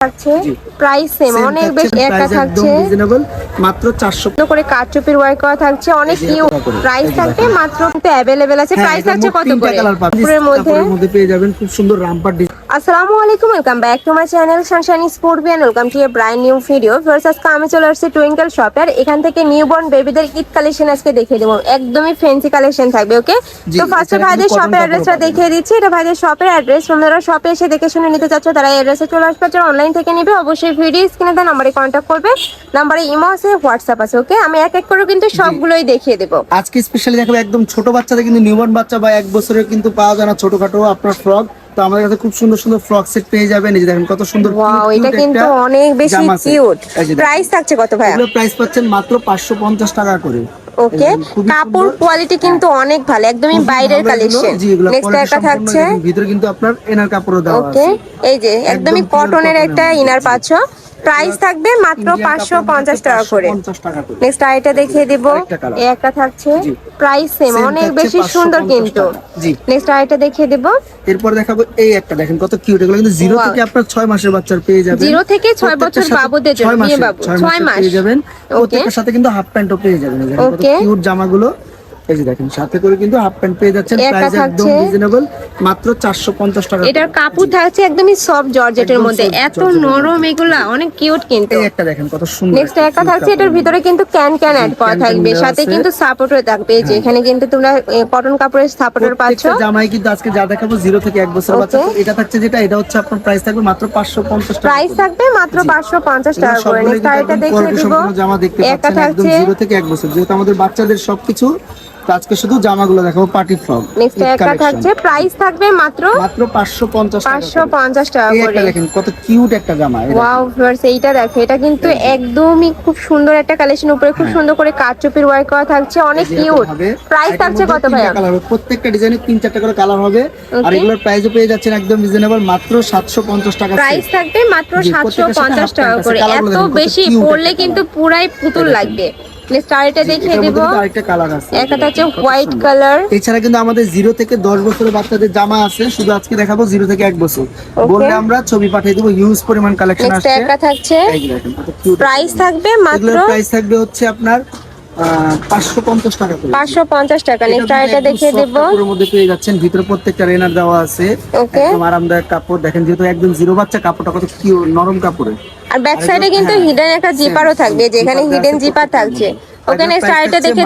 থাকছে price same অনেক বেশি একটা থাকছে। মাত্র চারশো সুন্দর করে কারচুপির ওয়ার্ক করা থাকছে অনেক করে, প্রাইস থাকবে মাত্র কিন্তু আছে। প্রাইস থাকছে কত করে? মধ্যে। মধ্যে পেয়ে যাবেন খুব সুন্দর রামপার আসসালামু আলাইকুম welcome back to my channel sunshine স্পোর্টবিয়ান welcome to a brand new video first আজকে আমি চলে আসছি টুইঙ্কেল শপে আর এখান থেকে নিউবর্ন বেবিদের ঈদ কালেকশন আজকে দেখিয়ে দেবো। একদমই ফ্যান্সি কালেকশন থাকবে ওকে তো ফার্স্টে ভাইদের শপের অ্যাড্রেসটা দেখিয়ে দিচ্ছি। এটা ভাইদের শপের অ্যাড্রেস তোমরা শপে এসে দেখে শুনে নিতে চাচ্ছ তারা অ্যাড্রেসে চলে আসবে। যারা অনলাইন থেকে নিবে অবশ্যই ভিডিও স্ক্রিনে দেওয়া নাম্বারে কন্ট্যাক্ট করবে। নাম্বারে ইমো আছে হোয়াটসঅ্যাপ আছে ওকে আমি এক এক করে কিন্তু সবগুলোই দেখিয়ে দেবো। আজকে স্পেশালি দেখাবো একদম ছোট বাচ্চাদের কিন্তু নিউবর্ন বাচ্চা বা এক বছরের কিন্তু পাওয়া যায় না ছোটখাটো আপনার ফ্রক তো আমাদের কাছে খুব সুন্দর সুন্দর ফ্রক সেট পেয়ে যাবেন। এই যে দেখেন কত সুন্দর ওয়াও এটা কিন্তু অনেক বেশি কিউট। প্রাইস থাকছে কত ভাই এগুলো প্রাইস পাচ্ছেন মাত্র পাঁচশো পঞ্চাশ টাকা করে। ওকে কাপড় কোয়ালিটি কিন্তু অনেক ভালো একদমই বাইরের কালেকশন নেক্সট একটা থাকছে। ভিতরে কিন্তু আপনার এনার কাপড়ও দেওয়া ওকে এই যে একদমই কটনের একটা। ইনার পাচ্ছ। প্রাইস থাকবে মাত্র পাঁচশো পঞ্চাশ টাকা করে। 550 টাকা করে। নেক্সট আইটা দেখিয়ে দিব। এই একটা থাকছে প্রাইস সেম অনেক বেশি সুন্দর কিন্তু। জি। নেক্সট আইটা দেখিয়ে দিব। এরপর দেখাবো এই একটা দেখেন কত কিউট এগুলো কিন্তু জিরো থেকে আপনার ছয় মাসের বাচ্চার পেয়ে যাবেন। জিরো থেকে ছয় বছর বাবুদের জন্য, বাবু, ছয় মাস। পেয়ে যাবেন। প্রত্যেকটার সাথে কিন্তু হাফ প্যান্টও পেয়ে যাবেন। কত কিউট জামাগুলো। এই যে দেখেন সাথে করে কিন্তু হাফ প্যান্ট পেয়ে যাচ্ছেন প্রাইস একদম রিজনেবল মাত্র 450 টাকা এটার কাপড় থাকছে একদমই সফট জর্জেটের মধ্যে। এত নরম এগুলা অনেক কিউট কিন্তু। একটা দেখেন কত সুন্দর নেক্সট একটা থাকছে এটার ভিতরে কিন্তু ক্যান ক্যান অ্যাড করা থাকবে। সাথে। কিন্তু সাপোর্টও থাকবে। এই যে এখানে কিন্তু তোমরা কটন কাপড়ের সাপোর্টার পাচ্ছ। জামাই কিন্তু আজকে যা দেখাবো জিরো থেকে এক বছর বাচ্চা এটা থাকছে যেটা এটা হচ্ছে আপনার প্রাইস থাকবে মাত্র 550 টাকা প্রাইস থাকবে মাত্র পাঁচশো পঞ্চাশ টাকা এগুলো করে নেক্সট একদম দেখিয়ে দিব। জামা দেখতে পাচ্ছেন একদম থাকছে। জিরো থেকে এক বছর। যেহেতু আমাদের বাচ্চাদের সবকিছু আজকে শুধু জামাগুলো দেখাবো পার্টি ফ্রক নেক্সট একটা থাকছে প্রাইস থাকবে মাত্র মাত্র 550 টাকা পাঁচশো করে। পঞ্চাশ টাকা করে। দেখেন কত কিউট একটা জামা ওয়াও ভিউয়ার্স এইটা দেখো এটা কিন্তু একদমই খুব সুন্দর একটা কালেকশন উপরে খুব সুন্দর করে ওয়ার্ক করা থাকছে অনেক কিউট প্রাইস থাকছে কত হবে। প্রত্যেকটা ডিজাইনে তিন চারটা করে কালার হবে। আর. এগুলোর প্রাইসও পেয়ে যাচ্ছেন একদম রিজনেবল মাত্র 750 টাকা প্রাইস থাকবে মাত্র জি, সাতশো প্রত্যেকটার সাথে পঞ্চাশ half টাকা করে। এত বেশি পরলে কিন্তু পুরাই পুতুল লাগবে। নেক্সট আরেকটা দেখিয়ে এটার দিব। মধ্যে কিন্তু আরেকটা কালার আছে। একটা হচ্ছে হোয়াইট কালার এছাড়া কিন্তু আমাদের জিরো থেকে দশ বছরের বাচ্চাদের জামা আছে শুধু আজকে দেখাবো জিরো থেকে এক বছর। বললে আমরা ছবি পাঠিয়ে দেবো হিউজ পরিমাণ কালেকশন একটা থাকছে। প্রাইস থাকবে মাত্র প্রাইস থাকবে হচ্ছে আপনার পাঁচশো পঞ্চাশ টাকা করে। পাঁচশো পঞ্চাশ টাকা এটা নেক্সট কিন্তু আরেকটা একদম দেখিয়ে soft দিব কাপড়ের মধ্যে পেয়ে যাচ্ছেন। ভিতরে প্রত্যেকটা রেনার দেওয়া আছে। একদম আরামদায়ক কাপড়। দেখেন যেহেতু একদম জিরো বাচ্চা কাপড়টা কত কি নরম কাপড়ে। আর ব্যাক সাইডে কিন্তু হ্যাঁ, হিডেন একটা জিপারও থাকবে যেখানে হিডেন জিপার প্রত্যেকটার থাকছে। দেখে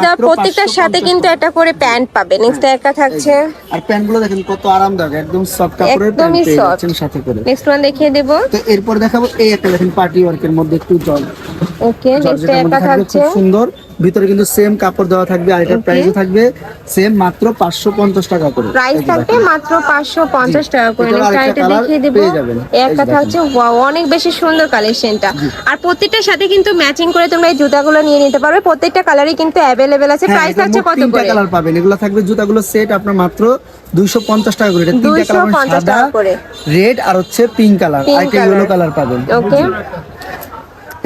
সাথে কিন্তু একটা করে প্যান্ট পাবে। নেক্সট একটা থাকছে। আর প্যান্ট দেখেন কত আরামদায়ক একদম সফট কাপড়ের প্যান্ট পেয়ে যাচ্ছেন সাথে করে। নেক্সট ওয়ান দেখিয়ে দেব। তো এরপর দেখাবো এই একটা দেখেন পার্টি ওয়ার্কের মধ্যে একটু জল। ওকে নেক্সট একটা থাকছে খুব সুন্দর। ভিতরে কিন্তু সেম কাপড় দেওয়া থাকবে আর এটার প্রাইসও থাকবে সেম মাত্র 550 টাকা করে। প্রাইস থাকবে মাত্র পাঁচশো পঞ্চাশ টাকা করে। নেক্সট দেখিয়ে দেব। একটা থাকছে ওয়াও অনেক বেশি সুন্দর কালেকশনটা আর প্রত্যেকটার সাথে কিন্তু ম্যাচিং করে তোমরা এই জুতাগুলো নিয়ে নিতে পারবে। প্রত্যেকটা কালারই কিন্তু অ্যাভেলেবেল আছে। হ্যাঁ, প্রাইস এটার থাকছে কত তিনটা করে? কালার পাবেন। এগুলো থাকবে জুতাগুলো সেট আপনার মাত্র 250 টাকা করে। এটা তিনটা কালার সাদা টাকা করে। রেড আর হচ্ছে পিঙ্ক কালার আর একটা ইয়েলো কালার পাবেন। ওকে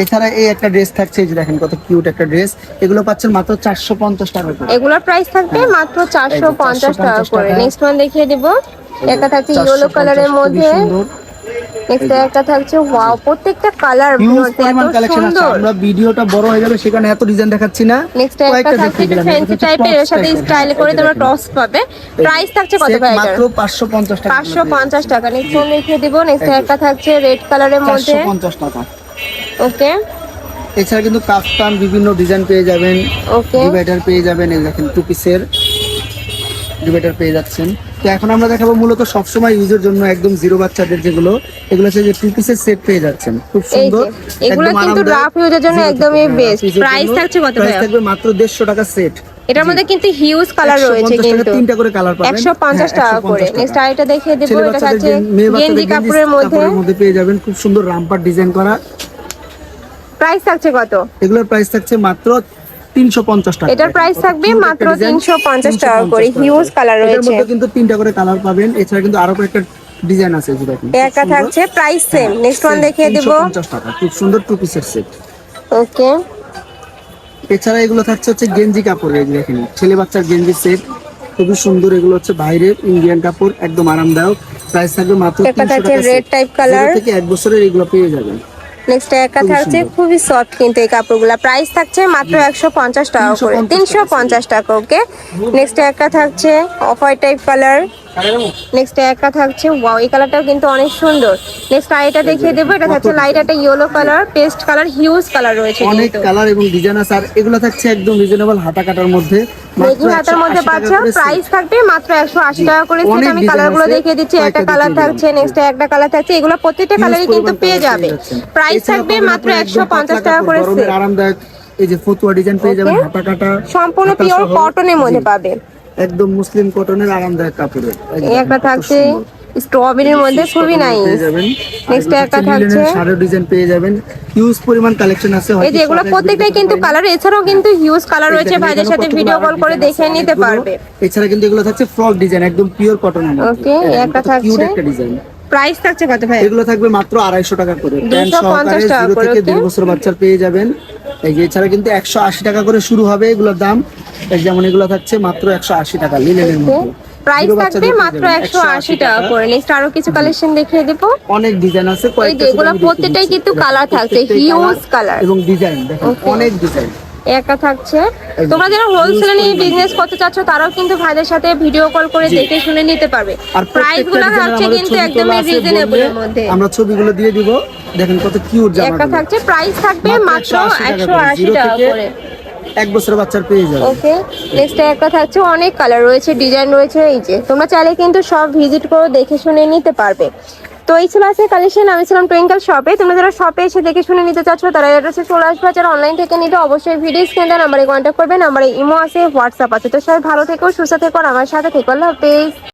এছাড়া এই একটা ড্রেস থাকছে এই যে দেখেন কত কিউট একটা ড্রেস এগুলো পাচ্ছেন মাত্র 450 টাকা করে। এগুলোর প্রাইস থাকবে মাত্র চারশো পঞ্চাশ টাকা করে। নেক্সট ওয়ান দেখিয়ে দিব। একটা থাকছে 450 ইয়েলো কালারের মধ্যে। নেক্সট একটা থাকছে ওয়াও প্রত্যেকটা কালার সুন্দর। আমরা ভিডিওটা বড় হয়ে যাবে সেখানে এত ডিজাইন দেখাচ্ছি না। নেক্সট একটা থাকছে। ফ্যান্সি টাইপের এর সাথে স্টাইল করে এই তোমরা টপস পাবে। প্রাইস থাকছে কত Set ভাই? মাত্র 550 টাকা। পঞ্চাশ নেক্সট দেখিয়ে দিব। নেক্সট একটা থাকছে রেড কালারের মধ্যে। 450 টাকা। ওকে এছাড়া কিন্তু কাফতান বিভিন্ন ডিজাইন পেয়ে যাবেন। ওকে ডিভাইডার পেয়ে যাবেন এই দেখেন টু পিসের ডিভাইডার পেয়ে যাচ্ছেন। তো এখন আমরা দেখাবো মূলত সবসময় ইউজের জন্য একদম জিরো বাচ্চাদের যেগুলো এগুলো হচ্ছে যে টু পিসের সেট পেয়ে যাচ্ছেন। খুব সুন্দর এগুলো কিন্তু। রাফ ইউজের জন্য একদমই বেস্ট প্রাইস থাকছে কত price থাকবে মাত্র দেড়শো টাকা সেট এটার মধ্যে কিন্তু হিউজ কালার রয়েছে 150 কিন্তু। তিনটা করে কালার পাবেন। একশো পঞ্চাশ হ্যাঁ, টাকা করে। নেক্সট আইটা দেখিয়ে দেবো এটা গেন- গেঞ্জি কাপড়ের মধ্যে। মধ্যে পেয়ে যাবেন। খুব সুন্দর রামপার ডিজাইন করা। প্রাইস থাকছে কত? এগুলোর প্রাইস থাকছে মাত্র তিনশো পঞ্চাশ টাকা। এটার প্রাইস থাকবে মাত্র 350 টাকা করে। মধ্যে কিন্তু তিনটা কালার পাবেন। এছাড়া কিন্তু আরও ডিজাইন আছে থাকছে। প্রাইস সেম নেক্সট ওয়ান দেখিয়ে দেবো। পঞ্চাশ টাকা। খুব সুন্দর টু পিসের সেট ওকে এছাড়া এগুলো থাকছে হচ্ছে গেঞ্জি কাপড় এই দেখেন। ছেলে বাচ্চার গেঞ্জি সেট খুবই সুন্দর। এগুলো হচ্ছে বাইরের ইন্ডিয়ান কাপড় একদম আরামদায়ক। প্রাইস থাকবে মাত্র একটা 300 থাকছে টাকা red set। type থেকে এক বছরের এগুলো পেয়ে যাবেন। নেক্সট একা থাকছে খুবই সফট কিন্তু এই কাপড়গুলো। প্রাইস থাকছে মাত্র একশো পঞ্চাশ টাকা করে। 350 তিনশো পঞ্চাশ টাকা ওকে নেক্সট একা থাকছে off white type colour next একটা থাকছে ওয়াও এই কালারটাও কিন্তু অনেক সুন্দর। নেক্সট আইটা দেখিয়ে দেবো এটা থাকছে লাইট একটা yellow colour paste colour huge colour রয়েছে অনেক কালার এবং ডিজাইন আছে আর এগুলো থাকছে একদম রিজনেবল হাতা কাটার মধ্যে। মাত্র হাতার মধ্যে 180 পাচ্ছ প্রাইস থাকবে মাত্র একশো আশি জি, টাকা করে। অনেক আমি design কালারগুলো দেখিয়ে দিচ্ছি একটা কালার থাকছে নেক্সট একটা কালার থাকছে এগুলো প্রত্যেকটা কালারই কিন্তু পেয়ে যাবে। প্রাইস থাকবে মাত্র আপনারা একশো একদম পঞ্চাশ পাতলা টাকা করে আরামদায়ক এই যে ফতুয়া ডিজাইন পেয়ে যাবেন হাতা কাটা সম্পূর্ণ পিওর কটনের মধ্যে পাবে একদম মুসলিম কটনের আরামদায়ক কাপড়ের। একটা থাকছে স্ট্রবেরির মধ্যে খুবই নাইস নেক্সট একটা থাকছে শাড়ির ডিজাইন পেয়ে যাবেন। হিউজ পরিমাণ কালেকশন আছে এই যে এগুলো প্রত্যেকটাই কিন্তু কালার এছাড়াও কিন্তু হিউজ কালার রয়েছে ভাইদের সাথে ভিডিও কল করে দেখে নিতে পারবে। এছাড়া কিন্তু এগুলো থাকছে ফ্রক ডিজাইন একদম পিওর কটনের হ্যাঁ, একটা থাকছে। একটা ডিজাইন প্রাইস থাকছে কত ভাই? এগুলো থাকবে মাত্র আড়াইশো টাকা করে। 250 টাকা করে, থেকে okay? দেড় বছর বাচ্চার পেয়ে যাবেন। এই যে এছাড়া কিন্তু একশো আশি টাকা করে শুরু হবে এগুলোর দাম। এই যেমন এগুলো থাকছে মাত্র একশো আশি টাকা লিলেনের মধ্যে। প্রাইস থাকবে মাত্র যাবেন, একশো আশি টাকা করে। নেক্সট আরও কিছু কালেকশন দেখিয়ে দেবো। অনেক ডিজাইন আছে কয়েকটা এগুলো প্রত্যেকটাই কিন্তু কালার থাকছে হিউজ কালার এবং ডিজাইন দেখেন অনেক ডিজাইন একটা থাকছে। তোমরা যারা হোলসেলে নিয়ে বিজনেস করতে চাচ্ছ তারাও কিন্তু ভাইদের সাথে ভিডিও কল করে দেখে শুনে নিতে পারবে। আর প্রাইসগুলো থাকছে কিন্তু একদম রিজনেবল এর মধ্যে। আমরা ছবিগুলো দিয়ে দিব। দেখেন কত কিউট জামা একটা থাকছে প্রাইস থাকবে মাত্র একশো আশি জিরো টাকা করে। এক বছর বাচ্চার পেয়ে যাবে। ওকে নেক্সট একটা থাকছে, অনেক কালার রয়েছে ডিজাইন রয়েছে, এই যে। তোমরা চাইলে কিন্তু সব ভিজিট করে দেখে শুনে নিতে পারবে। তো এই ছিল আছে কালেকশন আমি ছিলাম টুইঙ্কেল শপে তোমরা যারা শপে এসে দেখে শুনে নিতে চাচ্ছ, তারা অ্যাড্রেসে চলে আসবে। যারা অনলাইন থেকে নিতে অবশ্যই ভিডিও স্ক্রিনে নাম্বারে কন্ট্যাক্ট করবেন নাম্বারে ইমো আছে হোয়াটসঅ্যাপ আছে। তো সবাই ভালো থেকো, সুস্থ থেকো আমার সাথে থেকো। আল্লাহ হাফেজ।